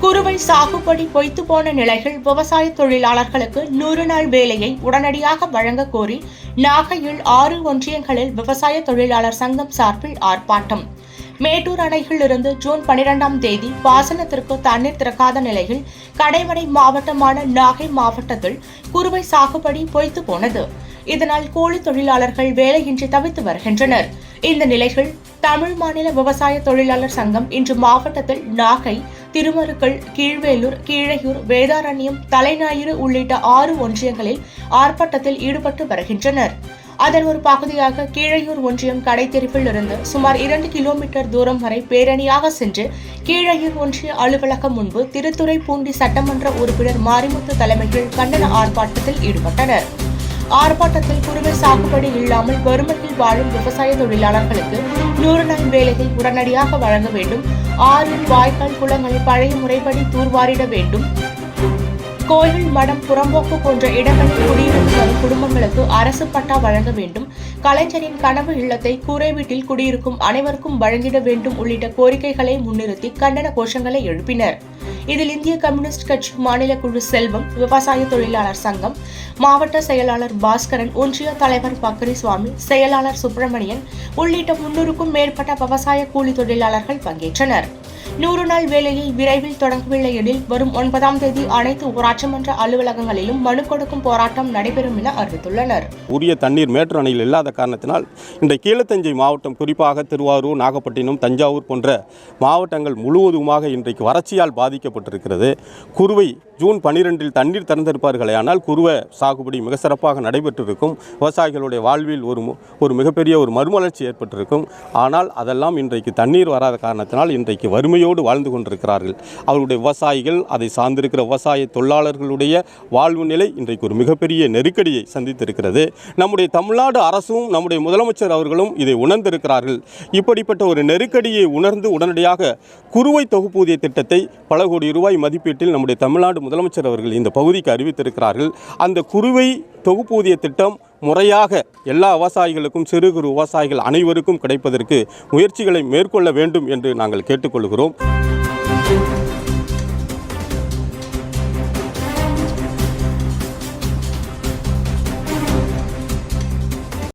குறுவை சாகுபடி பொய்த்து போன நிலையில் விவசாய தொழிலாளர்களுக்கு நூறு நாள் வேலையை உடனடியாக வழங்க கோரி நாகையில் ஆறு ஒன்றியங்களில் விவசாய தொழிலாளர் சங்கம் சார்பில் ஆர்ப்பாட்டம். மேட்டூர் அணையில் இருந்து ஜூன் பனிரெண்டாம் தேதி பாசனத்திற்கு தண்ணீர் திறக்காத நிலையில் கடைமடை மாவட்டமான நாகை மாவட்டத்தில் குறுவை சாகுபடி பொய்த்து போனது. இதனால் கூலி தொழிலாளர்கள் வேலையின்றி தவித்து வருகின்றனர். இந்த நிலையில் தமிழ் மாநில விவசாய தொழிலாளர் சங்கம் இன்று மாவட்டத்தில் நாகை திருமருக்கல் கீழ்வேலூர் கீழையூர் வேதாரண்யம் தலைஞாயிறு உள்ளிட்ட ஆறு ஒன்றியங்களில் ஆர்ப்பாட்டத்தில் ஈடுபட்டு வருகின்றனர். அதன் ஒரு பகுதியாக கீழையூர் ஒன்றியம் கடைத்தெருவில் இருந்து சுமார் இரண்டு கிலோமீட்டர் தூரம் வரை பேரணியாக சென்று கீழையூர் ஒன்றிய அலுவலகம் முன்பு திருத்துறை பூண்டி சட்டமன்ற உறுப்பினர் மாரிமுத்து தலைமையில் கண்டன ஆர்ப்பாட்டத்தில் ஈடுபட்டனர். ஆர்ப்பாட்டத்தில் குறுவை சாகுபடி இல்லாமல் வறுமையில் வாழும் விவசாய தொழிலாளர்களுக்கு நூறு நாள் வேலையை உடனடியாக வழங்க வேண்டும். ஆறு வாய்க்கால் குளங்களை பழைய முறைப்படி தூர்வாரிட வேண்டும். கோயில் மடம் புறம்போக்கு போன்ற இடங்களில் குடியிருந்து வரும் குடும்பங்களுக்கு அரசு பட்டா வழங்க வேண்டும். கலைஞரின் கனவு இல்லத்தை கூரை வீட்டில் குடியிருக்கும் அனைவருக்கும் வழங்கிட வேண்டும் உள்ளிட்ட கோரிக்கைகளை முன்னிறுத்தி கண்டன கோஷங்களை எழுப்பினர். இதில் இந்திய கம்யூனிஸ்ட் கட்சி மாநில குழு செல்வம் விவசாய தொழிலாளர் சங்கம் மாவட்ட செயலாளர் பாஸ்கரன் ஒன்றிய தலைவர் பக்கரிசுவாமி செயலாளர் சுப்பிரமணியன் உள்ளிட்ட முன்னூறுக்கும் மேற்பட்ட விவசாய கூலி தொழிலாளர்கள் பங்கேற்றனர். நூறு நாள் வேலையை விரைவில் தொடங்கவில்லை எனில் வரும் ஒன்பதாம் தேதி அனைத்து ஊராட்சி மன்ற அலுவலகங்களிலும் மனு கொடுக்கும் போராட்டம் நடைபெறும் என அறிவித்துள்ளனர். உரிய தண்ணீர் மேட்டூர் அணையில் இல்லாத காரணத்தினால் இந்த கீழத்தஞ்சை மாவட்டம் குறிப்பாக திருவாரூர் நாகப்பட்டினம் தஞ்சாவூர் போன்ற மாவட்டங்கள் முழுவதுமாக இன்றைக்கு வறட்சியால் பாதிக்கப்பட்டிருக்கிறது. குறுவை ஜூன் பனிரெண்டில் தண்ணீர் திறந்திருப்பார்களே ஆனால் குருவ சாகுபடி மிக சிறப்பாக நடைபெற்றிருக்கும். விவசாயிகளுடைய வாழ்வில் ஒரு மு- ஒரு மிகப்பெரிய ஒரு மறுமலர்ச்சி ஏற்பட்டிருக்கும். ஆனால் அதெல்லாம் இன்றைக்கு தண்ணீர் வராத காரணத்தினால் இன்றைக்கு வறுமையோடு வாழ்ந்து கொண்டிருக்கிறார்கள். அவருடைய விவசாயிகள் அதை சார்ந்திருக்கிற விவசாய தொழிலாளர்களுடைய வாழ்வு நிலை இன்றைக்கு ஒரு மிகப்பெரிய நெருக்கடியை சந்தித்திருக்கிறது. நம்முடைய தமிழ்நாடு அரசும் நம்முடைய முதலமைச்சர் அவர்களும் இதை உணர்ந்திருக்கிறார்கள். இப்படிப்பட்ட ஒரு நெருக்கடியை உணர்ந்து உடனடியாக குறுவை தொகுப்பூதிய திட்டத்தை பல கோடி ரூபாய் மதிப்பீட்டில் நம்முடைய தமிழ்நாடு முதலமைச்சர் அவர்கள் இந்த பகுதிக்கு அறிவித்திருக்கிறார்கள் அந்த குறுவை தொகுப்பூதிய திட்டம் முறையாக எல்லா விவசாயிகளுக்கும் சிறு குறு விவசாயிகள் அனைவருக்கும் கிடைப்பதற்கு முயற்சிகளை மேற்கொள்ள வேண்டும் என்று நாங்கள் கேட்டுக்கொள்கிறோம்.